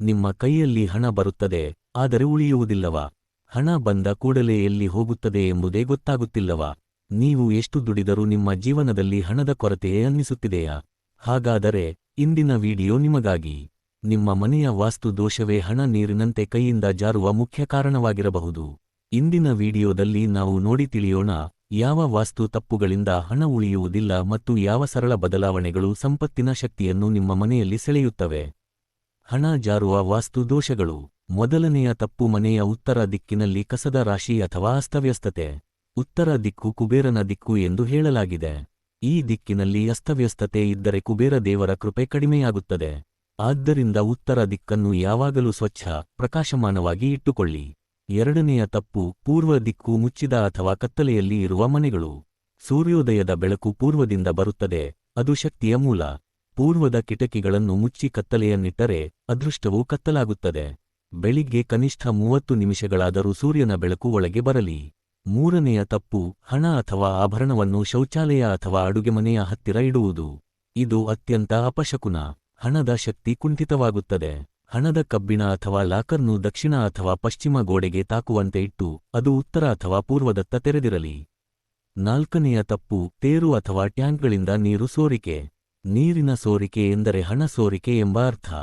ನಿಮ್ಮ ಕೈಯಲ್ಲಿ ಹಣ ಬರುತ್ತದೆ, ಆದರೆ ಉಳಿಯುವುದಿಲ್ಲವ? ಹಣ ಬಂದ ಕೂಡಲೇ ಎಲ್ಲಿ ಹೋಗುತ್ತದೆ ಎಂಬುದೇ ಗೊತ್ತಾಗುತ್ತಿಲ್ಲವ? ನೀವು ಎಷ್ಟು ದುಡಿದರೂ ನಿಮ್ಮ ಜೀವನದಲ್ಲಿ ಹಣದ ಕೊರತೆಯೇ ಅನ್ನಿಸುತ್ತಿದೆಯಾ? ಹಾಗಾದರೆ, ಇಂದಿನ ವಿಡಿಯೋ ನಿಮಗಾಗಿ. ನಿಮ್ಮ ಮನೆಯ ವಾಸ್ತು ದೋಷವೇ ಹಣ ನೀರಿನಂತೆ ಕೈಯಿಂದ ಜಾರುವ ಮುಖ್ಯ ಕಾರಣವಾಗಿರಬಹುದು. ಇಂದಿನ ವಿಡಿಯೋದಲ್ಲಿ ನಾವು ನೋಡಿ ತಿಳಿಯೋಣ, ಯಾವ ವಾಸ್ತು ತಪ್ಪುಗಳಿಂದ ಹಣ ಉಳಿಯುವುದಿಲ್ಲ ಮತ್ತು ಯಾವ ಸರಳ ಬದಲಾವಣೆಗಳು ಸಂಪತ್ತಿನ ಶಕ್ತಿಯನ್ನು ನಿಮ್ಮ ಮನೆಯಲ್ಲಿ ಸೆಳೆಯುತ್ತವೆ. ಹಣ ಜಾರುವ ವಾಸ್ತು ದೋಷಗಳು ಮೊದಲನೆಯ ತಪ್ಪು ಮನೆಯ ಉತ್ತರ ದಿಕ್ಕಿನಲ್ಲಿ ಕಸದ ರಾಶಿ ಅಥವಾ ಅಸ್ತವ್ಯಸ್ತತೆ. ಉತ್ತರ ದಿಕ್ಕು ಕುಬೇರನ ದಿಕ್ಕು ಎಂದು ಹೇಳಲಾಗಿದೆ. ಈ ದಿಕ್ಕಿನಲ್ಲಿ ಅಸ್ತವ್ಯಸ್ತತೆ ಇದ್ದರೆ ಕುಬೇರ ದೇವರ ಕೃಪೆ ಕಡಿಮೆಯಾಗುತ್ತದೆ. ಆದ್ದರಿಂದ ಉತ್ತರ ದಿಕ್ಕನ್ನು ಯಾವಾಗಲೂ ಸ್ವಚ್ಛ, ಪ್ರಕಾಶಮಾನವಾಗಿ ಇಟ್ಟುಕೊಳ್ಳಿ. ಎರಡನೆಯ ತಪ್ಪು ಪೂರ್ವ ದಿಕ್ಕು ಮುಚ್ಚಿದ ಅಥವಾ ಕತ್ತಲೆಯಲ್ಲಿ ಇರುವ ಮನೆಗಳು. ಸೂರ್ಯೋದಯದ ಬೆಳಕು ಪೂರ್ವದಿಂದ ಬರುತ್ತದೆ. ಅದು ಶಕ್ತಿಯ ಮೂಲ. ಪೂರ್ವದ ಕಿಟಕಿಗಳನ್ನು ಮುಚ್ಚಿ ಕತ್ತಲೆಯನ್ನಿಟ್ಟರೆ ಅದೃಷ್ಟವು ಕತ್ತಲಾಗುತ್ತದೆ. ಬೆಳಿಗ್ಗೆ ಕನಿಷ್ಠ ಮೂವತ್ತು ನಿಮಿಷಗಳಾದರೂ ಸೂರ್ಯನ ಬೆಳಕು ಒಳಗೆ ಬರಲಿ. ಮೂರನೆಯ ತಪ್ಪು ಹಣ ಅಥವಾ ಆಭರಣವನ್ನು ಶೌಚಾಲಯ ಅಥವಾ ಅಡುಗೆಮನೆಯ ಹತ್ತಿರ ಇಡುವುದು. ಇದು ಅತ್ಯಂತ ಅಪಶಕುನ, ಹಣದ ಶಕ್ತಿ ಕುಂಠಿತವಾಗುತ್ತದೆ. ಹಣದ ಕಬ್ಬಿಣ ಅಥವಾ ಲಾಕರ್ನು ದಕ್ಷಿಣ ಅಥವಾ ಪಶ್ಚಿಮ ಗೋಡೆಗೆ ತಾಕುವಂತೆ ಇಟ್ಟು ಅದು ಉತ್ತರ ಅಥವಾ ಪೂರ್ವದತ್ತ ತೆರೆದಿರಲಿ. ನಾಲ್ಕನೆಯ ತಪ್ಪು ತೇರು ಅಥವಾ ಟ್ಯಾಂಕ್ಗಳಿಂದ ನೀರು ಸೋರಿಕೆ. ನೀರಿನ ಸೋರಿಕೆ ಎಂದರೆ ಹಣ ಸೋರಿಕೆ ಎಂಬ ಅರ್ಥ.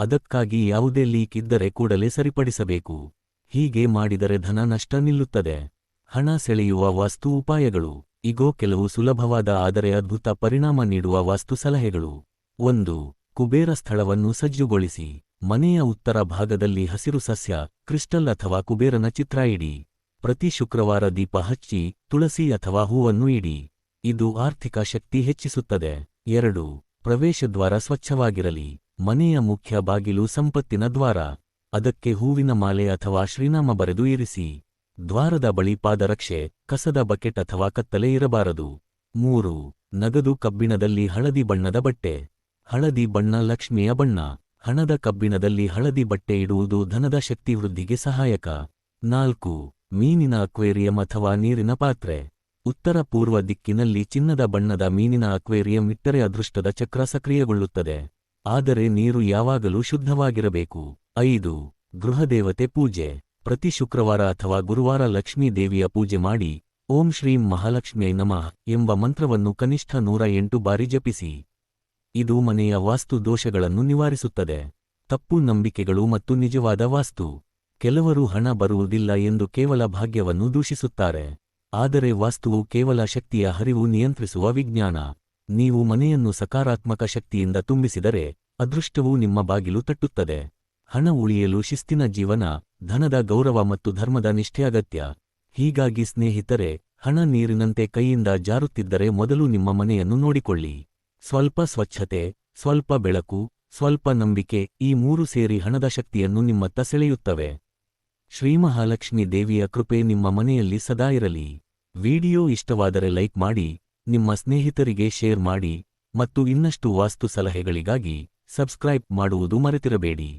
ಅದಕ್ಕಾಗಿ ಯಾವುದೇ ಲೀಕ್ ಇದ್ದರೆ ಕೂಡಲೇ ಸರಿಪಡಿಸಬೇಕು. ಹೀಗೆ ಮಾಡಿದರೆ ಧನ ನಷ್ಟ ನಿಲ್ಲುತ್ತದೆ. ಹಣ ಸೆಳೆಯುವ ವಾಸ್ತು ಉಪಾಯಗಳು. ಇಗೋ, ಕೆಲವು ಸುಲಭವಾದ ಆದರೆ ಅದ್ಭುತ ಪರಿಣಾಮ ನೀಡುವ ವಾಸ್ತು ಸಲಹೆಗಳು. ಒಂದು, ಕುಬೇರ ಸ್ಥಳವನ್ನು ಸಜ್ಜುಗೊಳಿಸಿ. ಮನೆಯ ಉತ್ತರ ಭಾಗದಲ್ಲಿ ಹಸಿರು ಸಸ್ಯ, ಕ್ರಿಸ್ಟಲ್ ಅಥವಾ ಕುಬೇರನ ಚಿತ್ರ ಇಡಿ. ಪ್ರತಿ ಶುಕ್ರವಾರ ದೀಪ ಹಚ್ಚಿ, ತುಳಸಿ ಅಥವಾ ಹೂವನ್ನು ಇಡಿ. ಇದು ಆರ್ಥಿಕ ಶಕ್ತಿ ಹೆಚ್ಚಿಸುತ್ತದೆ. ಎರಡು ಪ್ರವೇಶದ್ವಾರ ಸ್ವಚ್ಛವಾಗಿರಲಿ, ಮನೆಯ ಮುಖ್ಯ ಬಾಗಿಲು ಸಂಪತ್ತಿನ ದ್ವಾರ, ಅದಕ್ಕೆ ಹೂವಿನ ಮಾಲೆ ಅಥವಾ ಶ್ರೀನಾಮ ಬರೆದು ಇರಿಸಿ, ದ್ವಾರದ ಬಳಿ ಪಾದರಕ್ಷೆ, ಕಸದ ಬಕೆಟ್ ಅಥವಾ ಕತ್ತಲೆ ಇರಬಾರದು. ಮೂರು, ನಗದು ಕಬ್ಬಿಣದಲ್ಲಿ ಹಳದಿ ಬಣ್ಣದ ಬಟ್ಟೆ, ಹಳದಿ ಬಣ್ಣ ಲಕ್ಷ್ಮಿಯ ಬಣ್ಣ, ಹಣದ ಕಬ್ಬಿಣದಲ್ಲಿ ಹಳದಿ ಬಟ್ಟೆ ಇಡುವುದು ಧನದ ಶಕ್ತಿ ವೃದ್ಧಿಗೆ ಸಹಾಯಕ. ನಾಲ್ಕು, ಮೀನಿನ ಅಕ್ವೇರಿಯಂ ಅಥವಾ ನೀರಿನ ಪಾತ್ರೆ. ಉತ್ತರ ಪೂರ್ವ ದಿಕ್ಕಿನಲ್ಲಿ ಚಿನ್ನದ ಬಣ್ಣದ ಮೀನಿನ ಅಕ್ವೇರಿಯಂ ಇಟ್ಟರೆ ಅದೃಷ್ಟದ ಚಕ್ರ ಸಕ್ರಿಯಗೊಳ್ಳುತ್ತದೆ. ಆದರೆ ನೀರು ಯಾವಾಗಲೂ ಶುದ್ಧವಾಗಿರಬೇಕು. ಐದು, ಗೃಹದೇವತೆ ಪೂಜೆ. ಪ್ರತಿ ಶುಕ್ರವಾರ ಅಥವಾ ಗುರುವಾರ ಲಕ್ಷ್ಮೀ ದೇವಿಯ ಪೂಜೆ ಮಾಡಿ, ಓಂ ಶ್ರೀಂ ಮಹಾಲಕ್ಷ್ಮಿಯೈ ನಮಃ ಎಂಬ ಮಂತ್ರವನ್ನು ಕನಿಷ್ಠ ನೂರ ಎಂಟು ಬಾರಿ ಜಪಿಸಿ. ಇದು ಮನೆಯ ವಾಸ್ತು ದೋಷಗಳನ್ನು ನಿವಾರಿಸುತ್ತದೆ. ತಪ್ಪು ನಂಬಿಕೆಗಳು ಮತ್ತು ನಿಜವಾದ ವಾಸ್ತು. ಕೆಲವರು ಹಣ ಬರುವುದಿಲ್ಲ ಎಂದು ಕೇವಲ ಭಾಗ್ಯವನ್ನು ದೂಷಿಸುತ್ತಾರೆ. ಆದರೆ ವಾಸ್ತುವು ಕೇವಲ ಶಕ್ತಿಯ ಹರಿವು ನಿಯಂತ್ರಿಸುವ ವಿಜ್ಞಾನ. ನೀವು ಮನೆಯನ್ನು ಸಕಾರಾತ್ಮಕ ಶಕ್ತಿಯಿಂದ ತುಂಬಿಸಿದರೆ, ಅದೃಷ್ಟವು ನಿಮ್ಮ ಬಾಗಿಲು ತಟ್ಟುತ್ತದೆ. ಹಣ ಉಳಿಯಲು ಶಿಸ್ತಿನ ಜೀವನ, ಧನದ ಗೌರವ ಮತ್ತು ಧರ್ಮದ ನಿಷ್ಠೆ ಅಗತ್ಯ. ಹೀಗಾಗಿ ಸ್ನೇಹಿತರೆ, ಹಣ ನೀರಿನಂತೆ ಕೈಯಿಂದ ಜಾರುತ್ತಿದ್ದರೆ ಮೊದಲು ನಿಮ್ಮ ಮನೆಯನ್ನು ನೋಡಿಕೊಳ್ಳಿ. ಸ್ವಲ್ಪ ಸ್ವಚ್ಛತೆ, ಸ್ವಲ್ಪ ಬೆಳಕು, ಸ್ವಲ್ಪ ನಂಬಿಕೆ ಈ ಮೂರು ಸೇರಿ ಹಣದ ಶಕ್ತಿಯನ್ನು ನಿಮ್ಮತ್ತ ಸೆಳೆಯುತ್ತವೆ ಶ್ರೀಮಹಾಲಕ್ಷ್ಮಿ ದೇವಿಯ ಕೃಪೆ ನಿಮ್ಮ ಮನೆಯಲ್ಲಿ ಸದಾ ಇರಲಿ. ವಿಡಿಯೋ ಇಷ್ಟವಾದರೆ ಲೈಕ್ ಮಾಡಿ, ನಿಮ್ಮ ಸ್ನೇಹಿತರಿಗೆ ಶೇರ್ ಮಾಡಿ ಮತ್ತು ಇನ್ನಷ್ಟು ವಾಸ್ತು ಸಲಹೆಗಳಿಗಾಗಿ ಸಬ್ಸ್ಕ್ರೈಬ್ ಮಾಡುವುದು ಮರೆತಿರಬೇಡಿ.